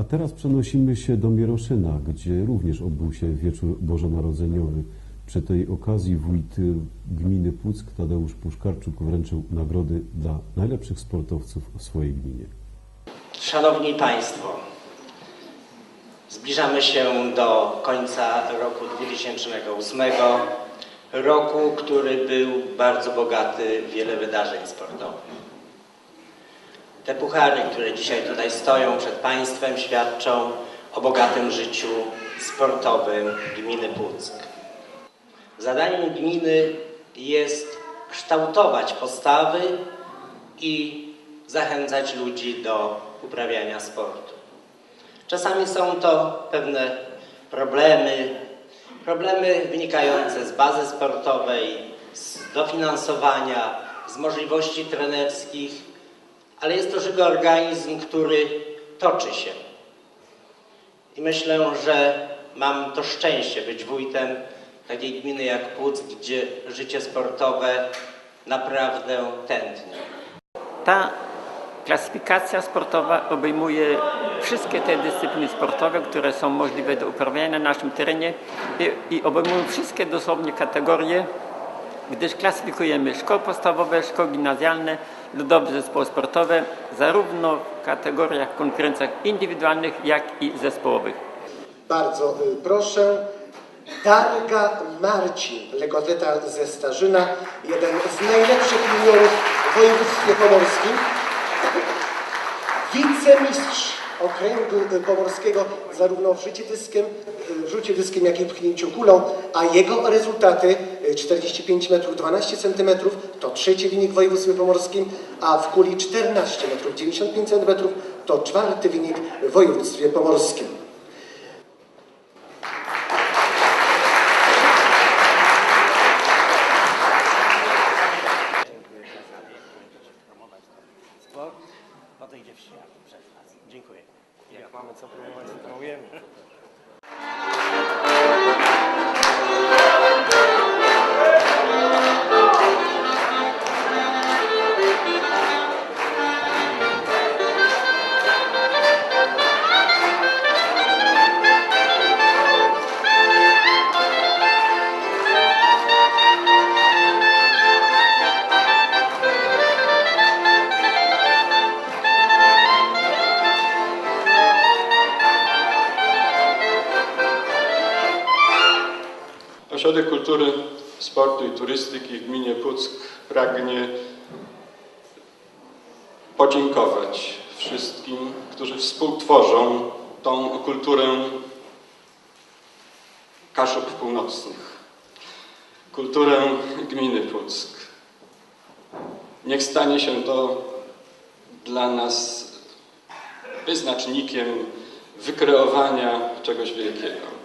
A teraz przenosimy się do Mieroszyna, gdzie również odbył się wieczór bożonarodzeniowy. Przy tej okazji wójt gminy Puck Tadeusz Puszkarczuk wręczył nagrody dla najlepszych sportowców w swojej gminie. Szanowni Państwo, zbliżamy się do końca roku 2008, roku, który był bardzo bogaty w wiele wydarzeń sportowych. Te puchary, które dzisiaj tutaj stoją przed Państwem, świadczą o bogatym życiu sportowym gminy Puck. Zadaniem gminy jest kształtować postawy i zachęcać ludzi do uprawiania sportu. Czasami są to pewne problemy, problemy wynikające z bazy sportowej, z dofinansowania, z możliwości trenerskich, ale jest to żywy organizm, który toczy się. I myślę, że mam to szczęście być wójtem takiej gminy jak Puck, gdzie życie sportowe naprawdę tętni. Ta klasyfikacja sportowa obejmuje wszystkie te dyscypliny sportowe, które są możliwe do uprawiania na naszym terenie i, i obejmują wszystkie dosłownie kategorie, gdyż klasyfikujemy szkoły podstawowe, szkoły gimnazjalne, ludowe zespoły sportowe, zarówno w kategoriach konkurencjach indywidualnych, jak i zespołowych. Bardzo y, proszę. Darga Marcin, legoatleta ze Starzyna, jeden z najlepszych juniorów w województwie pomorskim. Wicemistrz okręgu y, pomorskiego zarówno w rzucie dyskiem, y, w rzucie dyskiem, jak i pchnięciu kulą, a jego rezultaty y, 45 metrów 12 centymetrów to trzeci wynik w województwie pomorskim, a w kuli 14 metrów 95 centymetrów to czwarty wynik w województwie pomorskim. Podejdzie w świat przed nas. Dziękuję. Jak mamy co promować, to promujemy. Ośrodek Kultury, Sportu i Turystyki w gminie Puck pragnie podziękować wszystkim, którzy współtworzą tą kulturę Kaszub Północnych, kulturę gminy Puck. Niech stanie się to dla nas wyznacznikiem wykreowania czegoś wielkiego.